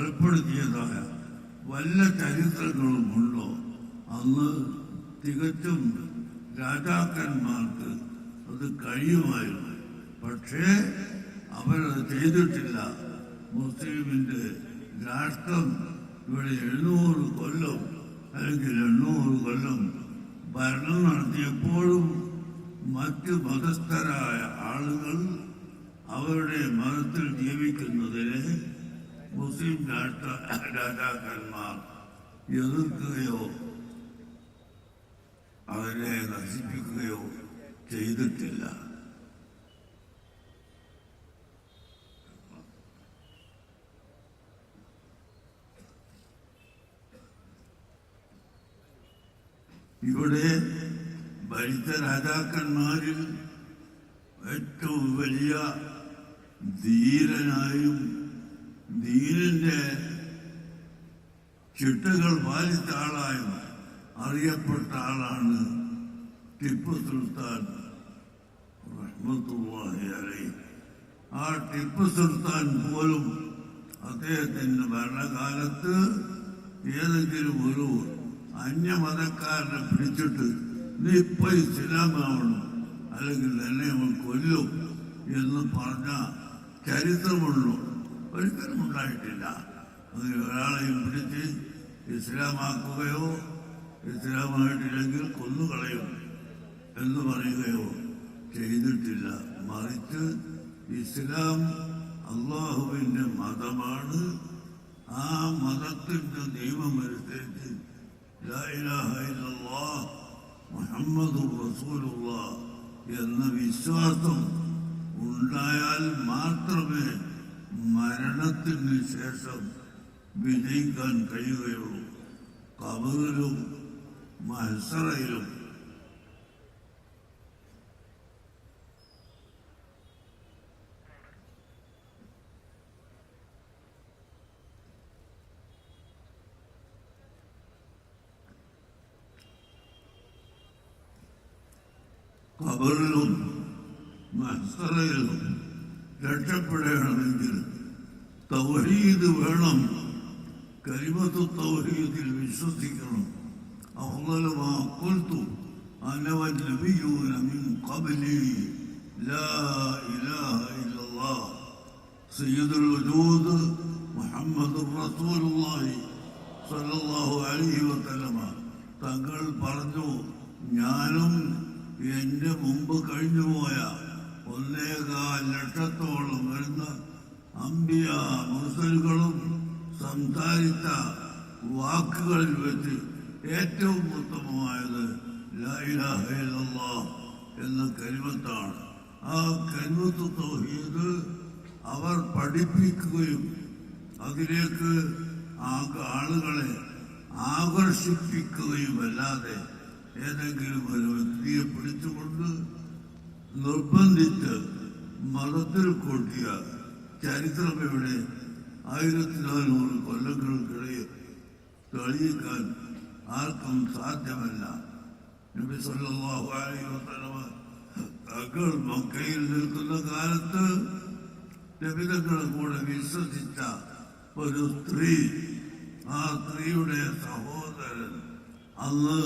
കൊലപ്പെടുത്തിയതായ വല്ല ചരിത്രങ്ങളും ഉണ്ടോ? അന്ന് തികച്ചും രാജാക്കന്മാർക്ക് അത് കഴിയുമായിരുന്നു. പക്ഷേ അവരത് ചെയ്തിട്ടില്ല. മുസ്ലിമിന്റെ രാഷ്ട്രം ഇവിടെ എഴുന്നൂറ് കൊല്ലം അല്ലെങ്കിൽ എണ്ണൂറ് കൊല്ലം ഭരണം നടത്തിയപ്പോഴും മറ്റ് മതസ്ഥരായ ആളുകൾ അവരുടെ മതത്തിൽ ജീവിക്കുന്നതിനെ മുസ്ലിം രാഷ്ട്ര രാജാക്കന്മാർ എതിർക്കുകയോ അവരെ നശിപ്പിക്കുകയോ ചെയ്തിട്ടില്ല. ഇവിടെ ഭരിച്ച രാജാക്കന്മാരിൽ ഏറ്റവും വലിയ ധീരനായും ധീരന്റെ ചിട്ടകൾ പാലിച്ച ആളായി അറിയപ്പെട്ട ആളാണ് ടിപ്പു സുൽത്താൻ റഹ്മത്തുള്ളാഹി അലൈഹി. ആ ടിപ്പു സുൽത്താൻ പോലും അദ്ദേഹത്തിന്റെ ഭരണകാലത്ത് ഏതെങ്കിലും ഒരു അന്യമതക്കാരനെ പിടിച്ചിട്ട് നീ ഇപ്പൊ ഇസ്ലാമാവണം അല്ലെങ്കിൽ എന്നെ അവൻ കൊല്ലും എന്ന് പറഞ്ഞ ചരിത്രമുള്ളൂ ഒരിക്കലും ഉണ്ടായിട്ടില്ല. ഒരാളെയും പിടിച്ച് ഇസ്ലാമാക്കുകയോ ഇസ്ലാമായിട്ടില്ലെങ്കിൽ കൊന്നുകളയും എന്ന് പറയുകയോ ചെയ്തിട്ടില്ല. മറിച്ച് ഇസ്ലാം അള്ളാഹുവിന്റെ മതമാണ്. ആ മതത്തിന്റെ നിയമമനുസരിച്ച് മുഹമ്മദുർ റസൂലുള്ളാഹ് എന്ന വിശ്വാസം ഉണ്ടായാൽ മാത്രമേ മരണത്തിന് ശേഷം വിജയിക്കാൻ കഴിയുകയുള്ളൂ. കബറിലും മത്സരയിലും കബറിലും മത്സരയിലും രക്ഷപ്പെടണമെങ്കിൽ തൗഹീദ് വേണം കരിമത്ത് തൗഹീദിൽ വിശ്വസിക്കണം أفضل ما قلت أنا والنبيون من قبلي لا إله إلا الله سيد الوجود محمد رسول الله صلى الله عليه وسلم തങ്ങൾ പറഞ്ഞു ഞാനും എൻ്റെ മുമ്പ് കഴിഞ്ഞുപോയ ഒന്നേകാൽ ലക്ഷത്തോളം വരുന്ന അമ്പിയ മുസലുകളും സംസാരിച്ച വാക്കുകളിൽ വെച്ച് ഏറ്റവും ഉത്തമമായത് എന്ന കരിമത്താണ് ആ കരിമത്ത് തൗഹീദ് അവർ പഠിപ്പിക്കുകയും അതിലേക്ക് ആളുകളെ ആകർഷിപ്പിക്കുകയുമല്ലാതെ ഏതെങ്കിലും ഒരു വ്യക്തിയെ പിടിച്ചുകൊണ്ട് നിർബന്ധിച്ച് മതത്തിൽ കൂട്ടിയ ചരിത്രം ഇവിടെ ആയിരത്തി നാനൂറ് കൊല്ലങ്ങൾക്കിടയിൽ തെളിയിക്കാൻ ആർക്കും സാധ്യമല്ല. നബി സല്ലല്ലാഹു അലൈഹി വസല്ലമ തങ്ങൾ മക്കയിൽ നിൽക്കുന്ന കാലത്ത് നബിതങ്ങളെ കൂടെ വിശ്വസിച്ച ഒരു സ്ത്രീ ആ സ്ത്രീയുടെ സഹോദരൻ അന്ന്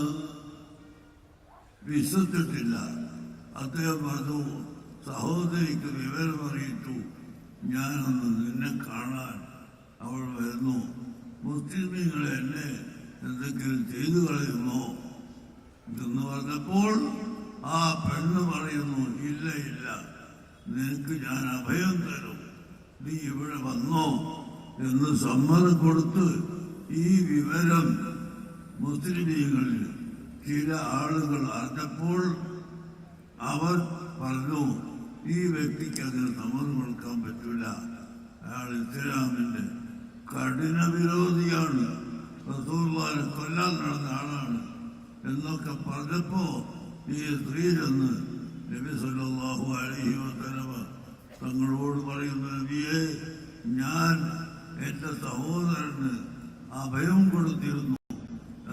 വിശ്വസിച്ചിട്ടില്ല. അദ്ദേഹം പറഞ്ഞു സഹോദരിക്ക് വിവരം അറിയിച്ചു. ഞാനൊന്ന് നിന്നെ കാണാൻ അവൾ വരുന്നു. മുസ്ലിമീങ്ങൾ എന്നെ എന്തെങ്കിലും ചെയ്തു കളയുമോ? എന്ന് പറഞ്ഞപ്പോൾ ആ പെണ്ണ് പറയുന്നു ഇല്ല ഇല്ല. നിനക്ക് ഞാൻ അഭയം തരും. നീ ഇവിടെ വന്നോ എന്ന് സമ്മതം കൊടുത്ത് ഈ വിവരം മുസ്ലിമീങ്ങളിൽ ചില ആളുകൾ അറിഞ്ഞപ്പോൾ അവർ പറഞ്ഞു ഈ വ്യക്തിക്ക് അതിന് സമ്മതം കൊടുക്കാൻ പറ്റില്ല അയാൾ ഇസ്ലാമിന്റെ കഠിന വിരോധിയാണ്. റസൂൽവാനെ കൊല്ലാൻ നടന്ന ആളാണ്. എന്നൊക്കെ പറഞ്ഞപ്പോ ഈ സ്ത്രീ ചെന്ന് നബി സല്ലല്ലാഹു അലൈഹി വസല്ലമ തങ്ങളോട് പറയുന്ന നബിയെ ഞാൻ എന്റെ സഹോദരന് അഭയം കൊടുത്തിരുന്നു.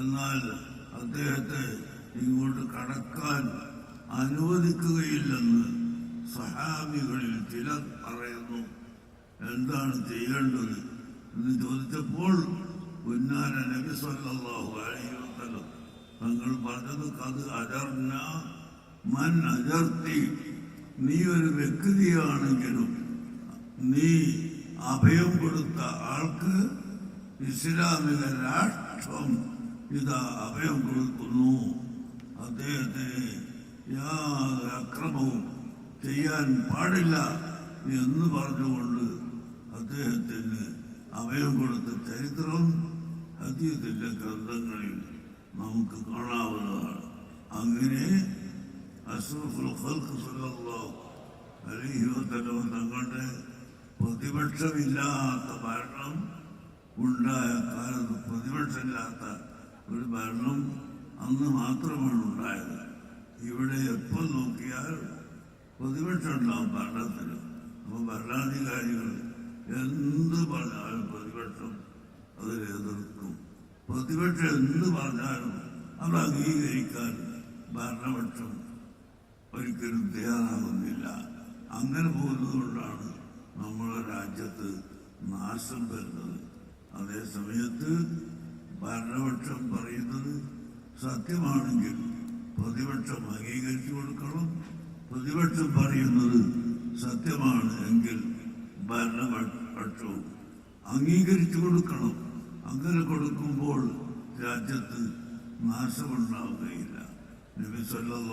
എന്നാൽ അദ്ദേഹത്തെ ഇങ്ങോട്ട് കടക്കാൻ അനുവദിക്കുകയില്ലെന്ന് സഹാബികളിൽ ചിലർ പറയുന്നു. എന്താണ് ചെയ്യേണ്ടത്? എന്ന് ചോദിച്ചപ്പോൾ ഉന്നാന നബി സല്ലാഹു അലൈഹി വസല്ലം തങ്ങൾ പറഞ്ഞത് കത് അജർന മൻ അജർത്തി. നീ ഒരു വ്യക്തിയാണെങ്കിലും നീ അഭയം കൊടുത്ത ആൾക്ക് ഇസ്ലാമിക രാഷ്ട്രം ഇതാ അഭയം കൊടുക്കുന്നു. അദ്ദേഹത്തെ യാതൊരു അക്രമവും ചെയ്യാൻ പാടില്ല എന്ന് പറഞ്ഞുകൊണ്ട് അദ്ദേഹത്തിന് അഭയം കൊടുത്ത ചരിത്രം അദ്ദേഹത്തിന്റെ ഗ്രന്ഥങ്ങളിൽ നമുക്ക് കാണാവുന്നതാണ്. അങ്ങനെ അഷ്റഫുൽ ഖൽഖ് തങ്ങളുടെ പ്രതിപക്ഷമില്ലാത്ത ഭരണം ഉണ്ടായ കാലത്ത് പ്രതിപക്ഷമില്ലാത്ത ഒരു ഭരണം അന്ന് മാത്രമാണ് ഉണ്ടായത്. ഇവിടെ എപ്പോൾ നോക്കിയാൽ പ്രതിപക്ഷം ഉണ്ടാവും ഭരണത്തിന് അപ്പോൾ ഭരണാധികാരികൾ എന്ത് പറഞ്ഞാലും പ്രതിപക്ഷം അതിനെ എതിർക്കും. പ്രതിപക്ഷം എന്ത് പറഞ്ഞാലും അത് അംഗീകരിക്കാൻ ഭരണപക്ഷം ഒരിക്കലും തയ്യാറാകുന്നില്ല. അങ്ങനെ പോകുന്നതുകൊണ്ടാണ് നമ്മുടെ രാജ്യത്ത് നാശം വരുന്നത്. അതേ സമയത്ത് ഭരണപക്ഷം പറയുന്നത് സത്യമാണെങ്കിൽ പ്രതിപക്ഷം അംഗീകരിച്ചു കൊടുക്കണം. പ്രതിപക്ഷം പറയുന്നത് സത്യമാണ് എങ്കിൽ ഭരണപക്ഷവും അംഗീകരിച്ചു കൊടുക്കണം. അങ്ങനെ കൊടുക്കുമ്പോൾ രാജ്യത്ത് നാശമുണ്ടാവുകയില്ല. നബി വസല്ലം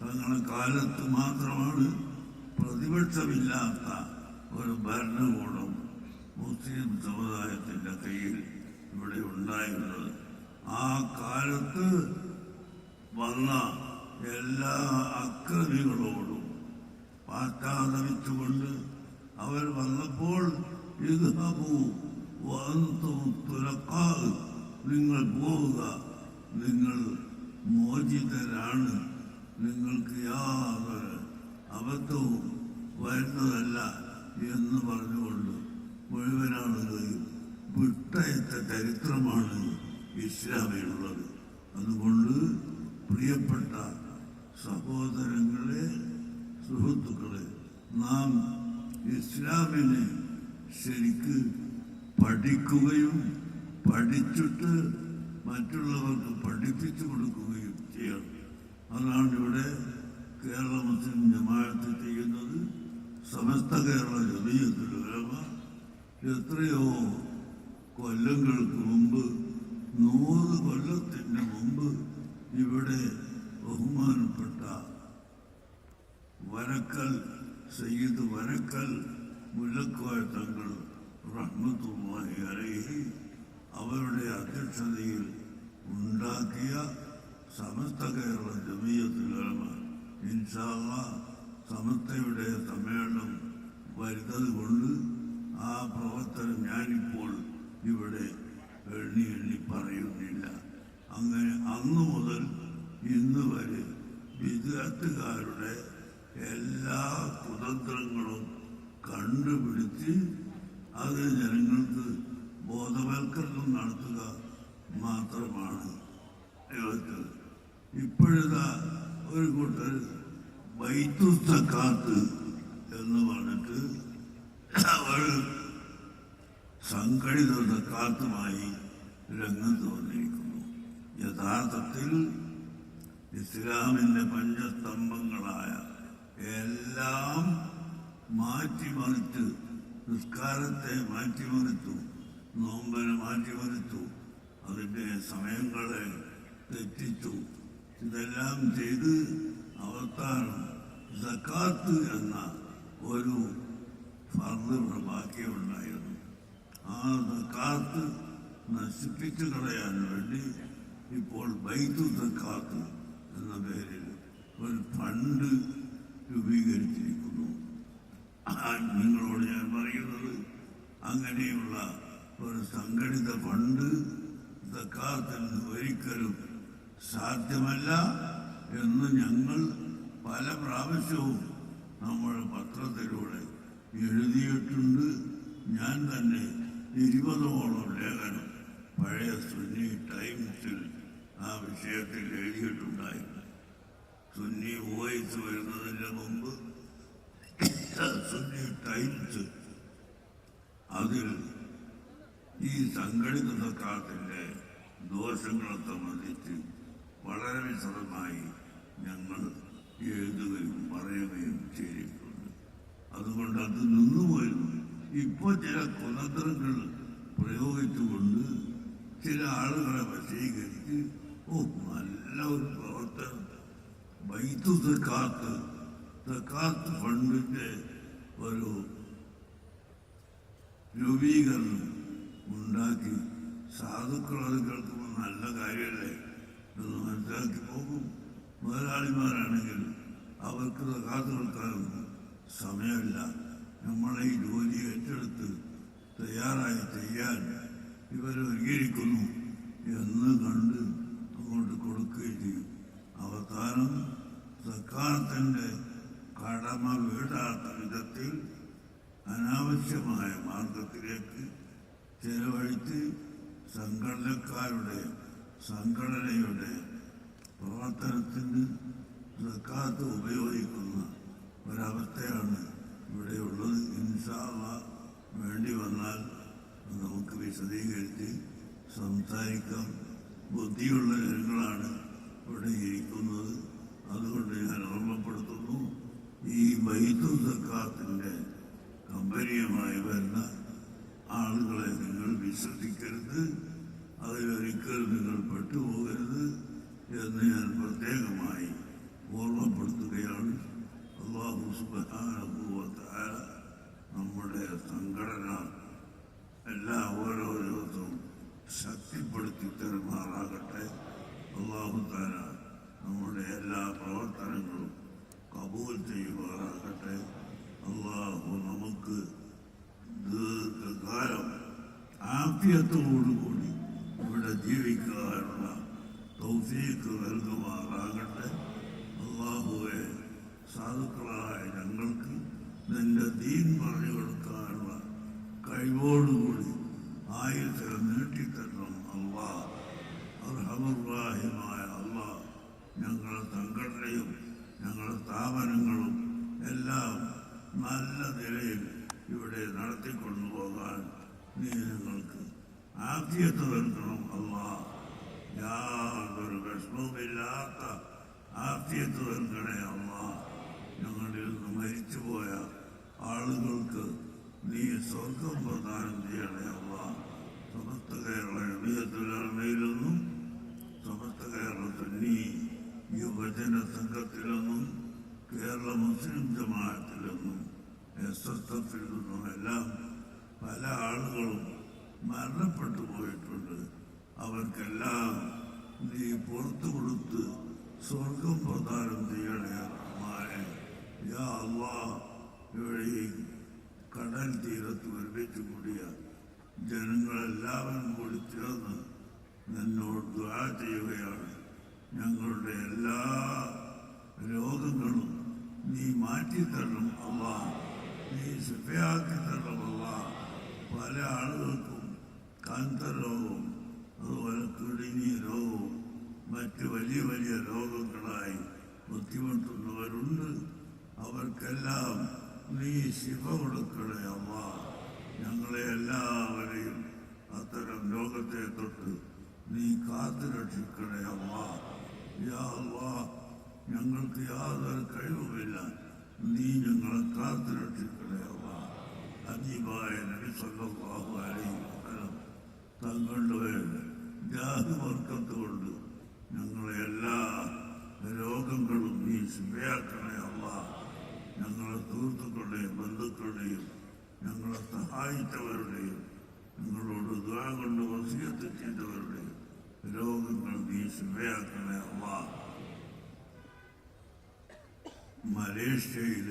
തങ്ങളുടെ കാലത്ത് മാത്രമാണ് പ്രതിപക്ഷമില്ലാത്ത ഒരു ഭരണകൂടം മുസ്ലിം സമുദായത്തിന്റെ കയ്യിൽ ഇവിടെ ഉണ്ടായിരുന്നത്. ആ കാലത്ത് വന്ന എല്ലാ അക്രമികളോടും പാട്ടാദരിച്ചുകൊണ്ട് അവർ വന്നപ്പോൾ നിങ്ങൾ പോവുക. നിങ്ങൾ മോചിതരാണ്. നിങ്ങൾക്ക് യാതൊരു അബദ്ധവും വരുന്നതല്ല എന്ന് പറഞ്ഞുകൊണ്ട് മുഴുവനാളുകളെയും വിട്ടയച്ച ചരിത്രമാണ് ഇസ്ലാമിലുള്ളത്. അതുകൊണ്ട് പ്രിയപ്പെട്ട സഹോദരങ്ങളെ സുഹൃത്തുക്കളെ നാം ഇസ്ലാമിനെ ശരിക്ക് പഠിക്കുകയും പഠിച്ചിട്ട് മറ്റുള്ളവർക്ക് പഠിപ്പിച്ചു കൊടുക്കുകയും ചെയ്യണം അതാണ് ഇവിടെ കേരള മുസ്ലിം ജമാഅത്ത് ചെയ്യുന്നത്. സമസ്ത കേരള ജമീയത്തിൽ ഉലമ എത്രയോ കൊല്ലങ്ങൾക്ക് മുമ്പ് നൂറ് കൊല്ലത്തിന് മുമ്പ് ഇവിടെ ബഹുമാനപ്പെട്ട വരക്കൽ സയ്യിദ് വരക്കൽ മുല്ലക്കോയ തങ്ങൾ റഹ്മത്തുമായി അറിയി അവരുടെ അധ്യക്ഷതയിൽ ഉണ്ടാക്കിയ സമസ്ത കേരള ജമീയത്തിലാണ് ഇൻഷാല്ല സമസ്തയുടെ സമ്മേളനം വരുന്നത് കൊണ്ട് ആ പ്രവർത്തനം ഞാനിപ്പോൾ ഇവിടെ എണ്ണി എണ്ണി പറയുന്നില്ല. അങ്ങനെ അന്ന് മുതൽ ഇന്ന് വരെ വിദ്യാർത്ഥികാരുടെ എല്ലാ കുതന്ത്രങ്ങളും കണ്ടുപിടിച്ച് അത് ജനങ്ങൾക്ക് ബോധവൽക്കരണം നടത്തുക മാത്രമാണ് ഇപ്പോഴത്തെ ഒരു കൂട്ടർ വൈദ്യുതക്കാത്ത് എന്ന് പറഞ്ഞിട്ട് അവർ സംഘടിത കാത്തുമായി രംഗത്ത് വന്നിരിക്കുന്നു യഥാർത്ഥത്തിൽ ഇസ്ലാമിന്റെ പഞ്ചസ്തംഭങ്ങളായ എല്ലാം മാറ്റിമറിച്ച് നിസ്കാരത്തെ മാറ്റിമറിച്ചു നോമ്പനെ മാറ്റിമറിച്ചു അതിന്റെ സമയങ്ങളെ തെറ്റിച്ചു. ഇതെല്ലാം ചെയ്ത് അവസാനം സക്കാത്ത് എന്ന ഒരു ഫർദ് ബാക്കിയുണ്ടായിരുന്നു. ആ സക്കാത്ത് നശിപ്പിച്ചു കളയാൻ വേണ്ടി ഇപ്പോൾ ബൈത്തു കാത്ത് എന്ന പേരിൽ ഒരു ഫണ്ട് രൂപീകരിച്ചിരിക്കുന്നു. നിങ്ങളോട് ഞാൻ പറയുന്നത് അങ്ങനെയുള്ള ഒരു സംഘടിത ഫണ്ട് സക്കാത്തിന് ഒരിക്കലും സാധ്യമല്ല എന്ന് ഞങ്ങൾ പല പ്രാവശ്യവും നമ്മുടെ പത്രത്തിലൂടെ എഴുതിയിട്ടുണ്ട്. ഞാൻ തന്നെ ഇരുപതോളം ലേഖനം പഴയ സുന്നി ടൈംസിൽ ആ വിഷയത്തിൽ എഴുതിയിട്ടുണ്ടായിരുന്നു സുന്നി വോയിസ് വരുന്നതിന് മുമ്പ് സുന്നി ടൈംസ് അതിൽ ഈ സംഘടിത സർക്കാരത്തിന്റെ ദോഷങ്ങളെ സംബന്ധിച്ച് വളരെ വിശദമായി ഞങ്ങൾ എഴുതുകയും പറയുകയും ചെയ്തിട്ടുണ്ട്. അതുകൊണ്ട് അത് നിന്നുപോയിരുന്നു. ഇപ്പോൾ ചില കുതന്ത്രങ്ങൾ പ്രയോഗിച്ചുകൊണ്ട് ചില ആളുകളെ വശീകരിച്ച് നല്ല ഒരു പ്രവർത്തനം വൈദ്യു സക്കാത്ത് സക്കാത്ത് ഫണ്ടിന്റെ ഒരു രൂപീകരണം ഉണ്ടാക്കി സാധുക്കൾ അത് കേൾക്കുമ്പോൾ നല്ല കാര്യമല്ലേ എന്ന് മനസ്സിലാക്കി പോകും മുതലാളിമാരാണെങ്കിൽ അവർക്ക് തക്കാത്ത് കൊടുക്കാനൊന്നും സമയമില്ല നമ്മളെ ഈ ജോലി ഏറ്റെടുത്ത് തയ്യാറായി ചെയ്യാൻ ഇവർ ഒരുങ്ങിയിരിക്കുന്നു എന്ന് കണ്ട് അങ്ങോട്ട് കൊടുക്കുകയും ചെയ്യും. അവസാനം സർക്കാരത്തിന്റെ കടമ വീടാത്ത വിധത്തിൽ അനാവശ്യമായ മാർഗത്തിലേക്ക് ചെലവഴിച്ച് സംഘടനക്കാരുടെ സംഘടനയുടെ പ്രവർത്തനത്തിന് സക്കാത്ത് ഉപയോഗിക്കുന്ന ഒരവസ്ഥയാണ് ഇവിടെയുള്ളത് ഇൻഷാള്ള വേണ്ടി വന്നാൽ നമുക്ക് വിശദീകരിച്ച് സംസാരിക്കാം. ബുദ്ധിയുള്ള ജനങ്ങളാണ് ഇവിടെ ഇരിക്കുന്നത്. അതുകൊണ്ട് ഞാൻ ഓർമ്മപ്പെടുത്തുന്നു ഈ ബൈത്തു സർക്കാരത്തിന്റെ കമ്പനിയുമായി വരുന്ന ആളുകളെ നിങ്ങൾ വിശ്വസിക്കരുത്. അതിലൊരിക്കലും നിങ്ങൾ പെട്ടുപോകരുത് എന്ന് ഞാൻ പ്രത്യേകമായി ഓർമ്മപ്പെടുത്തുകയാണ്. അള്ളാഹു സുബാനുഭവത്തായ നമ്മുടെ സംഘടന എല്ലാ ഓരോ ദിവസവും ശക്തിപ്പെടുത്തി തരുമാറാകട്ടെ അള്ളാഹു താര നമ്മുടെ എല്ലാ പ്രവർത്തനങ്ങളും കബൂൽ ചെയ്യുമാറാകട്ടെ അള്ളാഹു നമുക്ക് ദീർഘകാലം ആഫിയത്തോടുകൂടി ഇവിടെ ജീവിക്കാനുള്ള തൗഫീക്ക് നൽകുമാറാകട്ടെ അള്ളാഹുവെ സാധുക്കളായ ഞങ്ങൾക്ക് നിന്റെ ദീൻ പറഞ്ഞു കൊടുക്കാനുള്ള കഴിവോടുകൂടി ആയുധം നീട്ടിത്തരണം അള്ളാ. അർഹമുറാഹിമായ അള്ളാ ഞങ്ങളുടെ സംഘടനയും ഞങ്ങളുടെ സ്ഥാപനങ്ങളും എല്ലാം നല്ല നിലയിൽ ഇവിടെ നടത്തിക്കൊണ്ടുപോകാൻ നീ ഞങ്ങൾക്ക് ആദ്യത്തെ നൽകണം അള്ളാ. യാതൊരു വിഷമവുമില്ലാത്ത ആദ്യത്ത് നൽകണേ അമ്മ ഞങ്ങളിൽ നിന്ന് മരിച്ചുപോയ ആളുകൾക്ക് നീ സ്വർഗം പ്രദാനം ചെയ്യണേ അമ്മ സമസ്ത കേരള എളിയത്തിലൊന്നും സമസ്ത കേരളത്തിൽ നീ യുവജന സംഘത്തിലൊന്നും കേരള മുസ്ലിം ജമാഅത്തിലെന്നും എസ് എസ് എഫിൽ നിന്നും എല്ലാം പല ആളുകളും മരണപ്പെട്ടു പോയിട്ടുണ്ട്. അവർക്കെല്ലാം നീ പുറത്തു കൊടുത്ത് സ്വർഗം പ്രദാനം ചെയ്യണേ യാ ഇവിടെ കടൽ തീരത്ത് ഒരുമിച്ച് കൂടിയ ജനങ്ങളെല്ലാവരും കൂടി ചേർന്ന് നിന്നോട് ദ്വാ ചെയ്യുകയാണ്. ഞങ്ങളുടെ എല്ലാ രോഗങ്ങളും നീ മാറ്റി തരണം അല്ല നീ ശുഭയാക്കി തരണം അല്ല പല ആളുകൾക്കും കാന്തർ രോഗവും അതുപോലെ കിഡ്നി രോഗവും മറ്റ് വലിയ വലിയ രോഗങ്ങളായി ബുദ്ധിമുട്ടുന്നവരുണ്ട്. അവർക്കെല്ലാം നീ ശിവ കൊടുക്കണേ അമ്മ. ഞങ്ങളെ എല്ലാവരെയും അത്തരം രോഗത്തെ തൊട്ട് നീ കാത്തു രക്ഷിക്കണേ അമ്മ. യാ ഞങ്ങൾക്ക് യാതൊരു കഴിവുമില്ല. നീ ഞങ്ങളെ കാത്തു രക്ഷിക്കണേ അമ്മ. അജീബായ നബി സല്ലല്ലാഹു അലൈഹി തങ്ങളുടെ കൊണ്ട് ഞങ്ങളെ എല്ലാ രോഗങ്ങളും നീ ശുഭയാക്കണേ അല്ല ഞങ്ങളെ സുഹൃത്തുക്കളുടെയും ബന്ധുക്കളുടെയും ഞങ്ങളെ സഹായിച്ചവരുടെയും ഞങ്ങളോട് ദുആ കൊണ്ട് വസീയത്ത് ചെയ്തവരുടെയും രോഗങ്ങൾ നീ ശുഭയാക്കണേ അല്ല മലേഷ്യയിൽ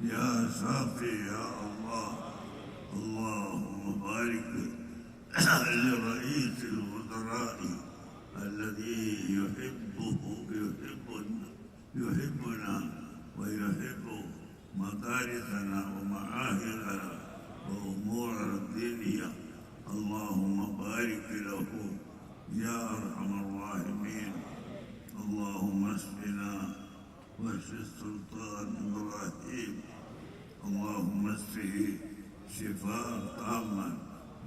يا شافي يا الله. اللهم بارك لرئيس الوزراء الذي يحبه يحبنا يحبنا ويحب مدارسنا ومعاهدنا وأمورنا الدينية اللهم بارك له يا أرحم الراحمين. اللهم اشفنا واشف اشفه شفاء تاما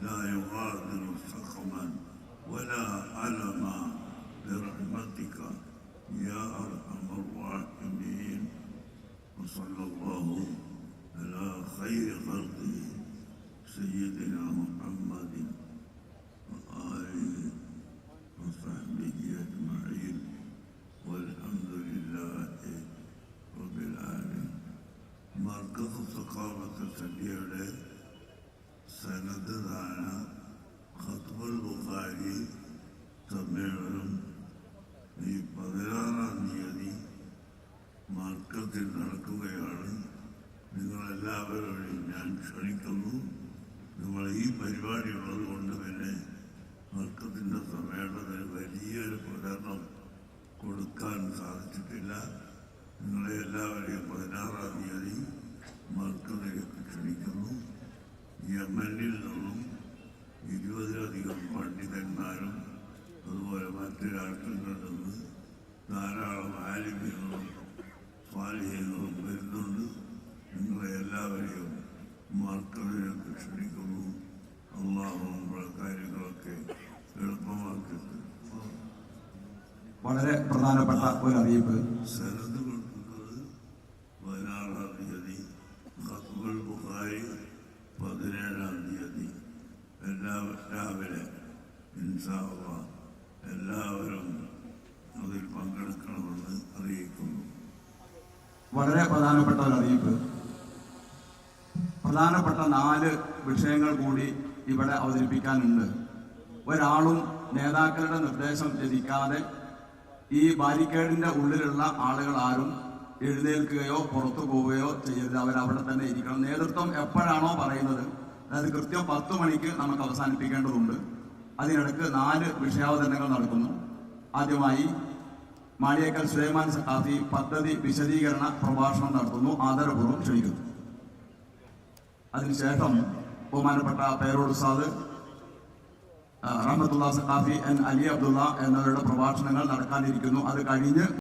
لا يغادر سقما ولا ألما മാർക്കത്തിൽ നടക്കുകയാണ്. നിങ്ങളെല്ലാവരോടും ഞാൻ ക്ഷണിക്കുന്നു. നിങ്ങൾ ഈ പരിപാടി ഉള്ളത് കൊണ്ട് തന്നെ മാർക്കത്തിന്റെ സമ്മേളനത്തിന് വലിയൊരു പ്രകടനം കൊടുക്കാൻ സാധിച്ചിട്ടില്ല. നിങ്ങളെ എല്ലാവരെയും പതിനാറാം തീയതി മാർക്കത്തിലേക്ക് ക്ഷണിക്കുന്നു. യമനിൽ നിന്നും ഇരുപതിലധികം പണ്ഡിതന്മാരും അതുപോലെ മറ്റു രാഷ്ട്രങ്ങളിൽ നിന്ന് ധാരാളം ആലിമ്യങ്ങളും സ്വാലിഹ്യങ്ങളും വരുന്നുണ്ട്. നിങ്ങളെ എല്ലാവരെയും മാർക്കതിലേക്ക് ക്ഷണിക്കുന്നു. അള്ളാഹും കാര്യങ്ങളൊക്കെ എളുപ്പമാക്കി വളരെ പ്രധാനപ്പെട്ട ഒരു അറിയിപ്പ് സനത് കൊടുക്കുന്നത് പതിനാറാം തീയതി ഖത്ബുൽ ബുഖാരി പതിനേഴാം തീയതി എല്ലാ രാവിലെ ഇൻഷാ അല്ലാഹ് എല്ലാവരും അതിൽ പങ്കെടുക്കണമെന്ന് അറിയിക്കുന്നു വളരെ പ്രധാനപ്പെട്ട ഒരു അറിയിപ്പ് പ്രധാനപ്പെട്ട നാല് വിഷയങ്ങൾ കൂടി ഇവിടെ അവതരിപ്പിക്കാനുണ്ട്. ഒരാളും നേതാക്കളുടെ നിർദ്ദേശം ലഭിക്കാതെ ഈ ബാരിക്കേഡിന്റെ ഉള്ളിലുള്ള ആളുകൾ ആരും എഴുന്നേൽക്കുകയോ പുറത്തു പോവുകയോ ചെയ്യരുത്. അവരവിടെ തന്നെ ഇരിക്കണം. നേതൃത്വം എപ്പോഴാണോ പറയുന്നത് അതായത് കൃത്യം പത്ത് മണിക്ക് നമുക്ക് അവസാനിപ്പിക്കേണ്ടതുണ്ട്. അതിനിടക്ക് നാല് വിഷയാവതരണങ്ങൾ നടക്കുന്നു. ആദ്യമായി മാളിയേക്കൽ സുലൈമാൻ സഖാഫി പദ്ധതി വിശദീകരണ പ്രഭാഷണം നടത്തുന്നു. ആദരപൂർവം ക്ഷണിക്കുന്നു. അതിനുശേഷം ബഹുമാനപ്പെട്ട പേരോട് സാദ് റഹമത്തുള്ള സഖാഫി എൻ അലി അബ്ദുള്ള എന്നിവരുടെ പ്രഭാഷണങ്ങൾ നടക്കാനിരിക്കുന്നു. അത് കഴിഞ്ഞ്